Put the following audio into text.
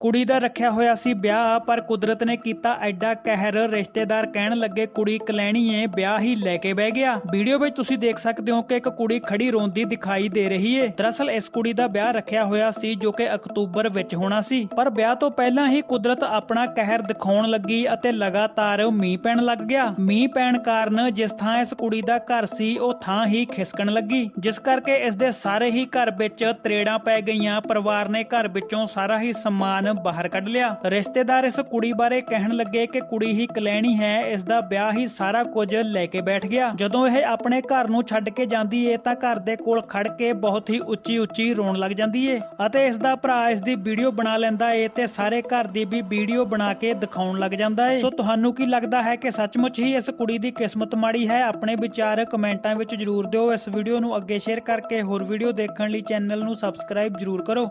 ਕੁੜੀ ਦਾ ਰੱਖਿਆ ਹੋਇਆ ਸੀ ਵਿਆਹ, ਪਰ ਕੁਦਰਤ ਨੇ ਕੀਤਾ ਐਡਾ ਕਹਿਰ। ਰਿਸ਼ਤੇਦਾਰ ਕਹਿਣ ਲੱਗੇ, ਕੁੜੀ ਕਲੈਣੀ ਏ ਵਿਆਹ ਹੀ ਲੈ ਕੇ ਬਹਿ ਗਿਆ। ਵੀਡੀਓ ਵਿੱਚ ਤੁਸੀਂ ਦੇਖ ਸਕਦੇ ਹੋ ਕਿ ਇੱਕ ਕੁੜੀ ਖੜੀ ਰੋਂਦੀ ਦਿਖਾਈ ਦੇ ਰਹੀ ਏ। ਦਰਅਸਲ ਇਸ ਕੁੜੀ ਦਾ ਵਿਆਹ ਰੱਖਿਆ ਹੋਇਆ ਸੀ, ਜੋ ਕਿ ਅਕਤੂਬਰ ਵਿੱਚ ਹੋਣਾ ਸੀ। ਪਰ ਵਿਆਹ ਤੋਂ ਪਹਿਲਾਂ ਹੀ ਕੁਦਰਤ ਆਪਣਾ ਕਹਿਰ ਦਿਖਾਉਣ ਲੱਗੀ ਅਤੇ ਲਗਾਤਾਰ ਮੀਂਹ ਪੈਣ ਲੱਗ ਗਿਆ। ਮੀਂਹ ਪੈਣ ਕਾਰਨ ਜਿਸ ਥਾਂ ਇਸ ਕੁੜੀ ਦਾ ਘਰ ਸੀ, ਉਹ ਥਾਂ ਹੀ ਖਿਸਕਣ ਲੱਗੀ, ਜਿਸ ਕਰਕੇ ਇਸ ਦੇ ਸਾਰੇ ਹੀ ਘਰ ਵਿੱਚ ਤਰੇੜਾਂ ਪੈ ਗਈਆਂ। ਪਰਿਵਾਰ ਨੇ ਘਰ ਵਿੱਚੋਂ ਸਾਰਾ ਹੀ ਸਮਾਨ ਬਾਹਰ ਕੱਢ ਲਿਆ। ਰਿਸ਼ਤੇਦਾਰ ਇਸ ਕੁੜੀ ਬਾਰੇ ਕਹਿਣ ਲੱਗੇ ਕਿ ਕੁੜੀ ਹੀ ਕਲੈਣੀ ਹੈ, ਇਸ ਦਾ ਵਿਆਹ ਹੀ ਸਾਰਾ ਕੁਝ ਲੈ ਕੇ ਬੈਠ ਗਿਆ। ਜਦੋਂ ਇਹ ਆਪਣੇ ਘਰ ਨੂੰ ਛੱਡ ਕੇ ਜਾਂਦੀ ਏ, ਤਾਂ ਘਰ ਦੇ ਕੋਲ ਖੜ ਕੇ ਬਹੁਤ ਹੀ ਉੱਚੀ ਉੱਚੀ ਰੋਣ ਲੱਗ ਜਾਂਦੀ ਏ ਅਤੇ ਇਸ ਦਾ ਭਰਾ ਇਸ ਦੀ ਵੀਡੀਓ ਬਣਾ ਲੈਂਦਾ ਏ ਤੇ ਸਾਰੇ ਘਰ ਦੀ ਵੀ ਵੀਡੀਓ ਬਣਾ ਕੇ ਦਿਖਾਉਣ ਲੱਗ ਜਾਂਦਾ ਏ। ਸੋ ਤੁਹਾਨੂੰ ਕੀ ਲੱਗਦਾ ਹੈ ਕਿ ਸੱਚਮੁੱਚ ਹੀ ਇਸ ਕੁੜੀ ਦੀ ਕਿਸਮਤ ਮਾੜੀ ਹੈ? ਆਪਣੇ ਵਿਚਾਰ ਕਮੈਂਟਾਂ ਵਿੱਚ ਜਰੂਰ ਦਿਓ। ਇਸ ਵੀਡੀਓ ਨੂੰ ਅੱਗੇ ਸ਼ੇਅਰ ਕਰਕੇ ਹੋਰ ਵੀਡੀਓ ਦੇਖਣ ਲਈ ਚੈਨਲ ਨੂੰ ਸਬਸਕ੍ਰਾਈਬ ਜਰੂਰ ਕਰੋ।